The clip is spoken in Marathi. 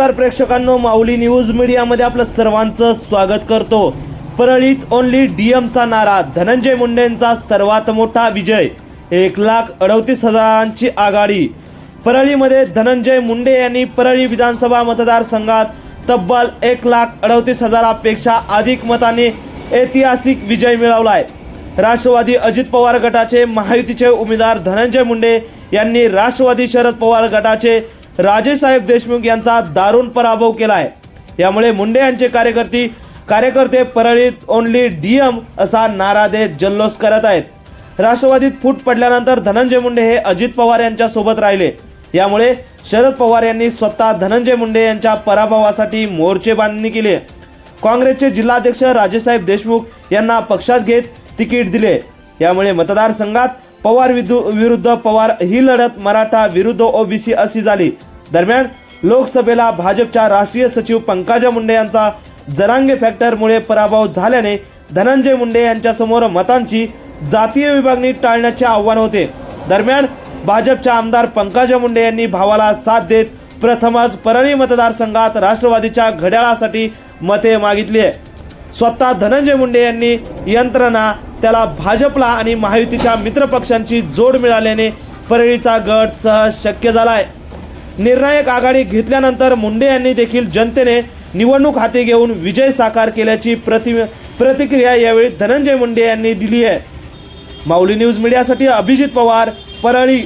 नमस्कार प्रेक्षकांनो माऊली न्यूज मीडियामध्ये आपलं सर्वांचं स्वागत करतो. परळीत ओनली डीएमचा नारा धनंजय मुंडेंचा सर्वात मोठा विजय एक लाख अडतीस हजारांची आघाडी. परळीमध्ये धनंजय मुंडे यांनी परळी विधानसभा मतदारसंघात तब्बल एक लाख अडतीस हजारापेक्षा अधिक मतांनी ऐतिहासिक विजय मिळवलाय. राष्ट्रवादी अजित पवार गटाचे महायुतीचे उमेदवार धनंजय मुंडे यांनी राष्ट्रवादी शरद पवार गटाचे राजेसाहेब देशमुख यांचा दारुण पराभव केला आहे यामुळे मुंडे यांचे कार्यकर्ते कार्यकर्ते परळीत ओनली डीएम असा नारा देत जल्लोष करत आहेत. राष्ट्रवादीत फूट पडल्यानंतर धनंजय मुंडे हे अजित पवार यांच्या सोबत राहिले. यामुळे शरद पवार यांनी स्वतः धनंजय मुंडे यांच्या पराभवासाठी मोर्चे बांधणी केली. काँग्रेसचे जिल्हाध्यक्ष राजेसाहेब देशमुख यांना पक्षात घेत तिकीट दिले. यामुळे मतदारसंघात पवार विरुद्ध पवार ही लढत मराठा विरुद्ध ओबीसी अशी झाली. दरम्यान लोकसभेला भाजपच्या राष्ट्रीय सचिव पंकजा मुंडे यांचा जरांगे फॅक्टरमुळे पराभव झाल्याने धनंजय मुंडे यांच्यासमोर मतांची जातीय विभागणी टाळण्याचे आव्हान होते. दरम्यान भाजपच्या आमदार पंकजा मुंडे यांनी भावाला साथ देत प्रथमच परळी मतदारसंघात राष्ट्रवादीच्या घड्याळासाठी मते मागितली आहे. स्वतः धनंजय मुंडे यांनी यंत्रणा त्याला भाजपला आणि महायुतीच्या मित्रपक्षांची जोड मिळाल्याने परळीचा गट सहज शक्य झाला आहे. निर्णायक आघाडी घेतल्यानंतर मुंडे यांनी देखील जनतेने निवडणूक हाती घेऊन विजय साकार केल्याची प्रति प्रतिक्रिया यावेळी धनंजय मुंडे यांनी दिली आहे. माऊली न्यूज मीडियासाठी अभिजित पवार परळी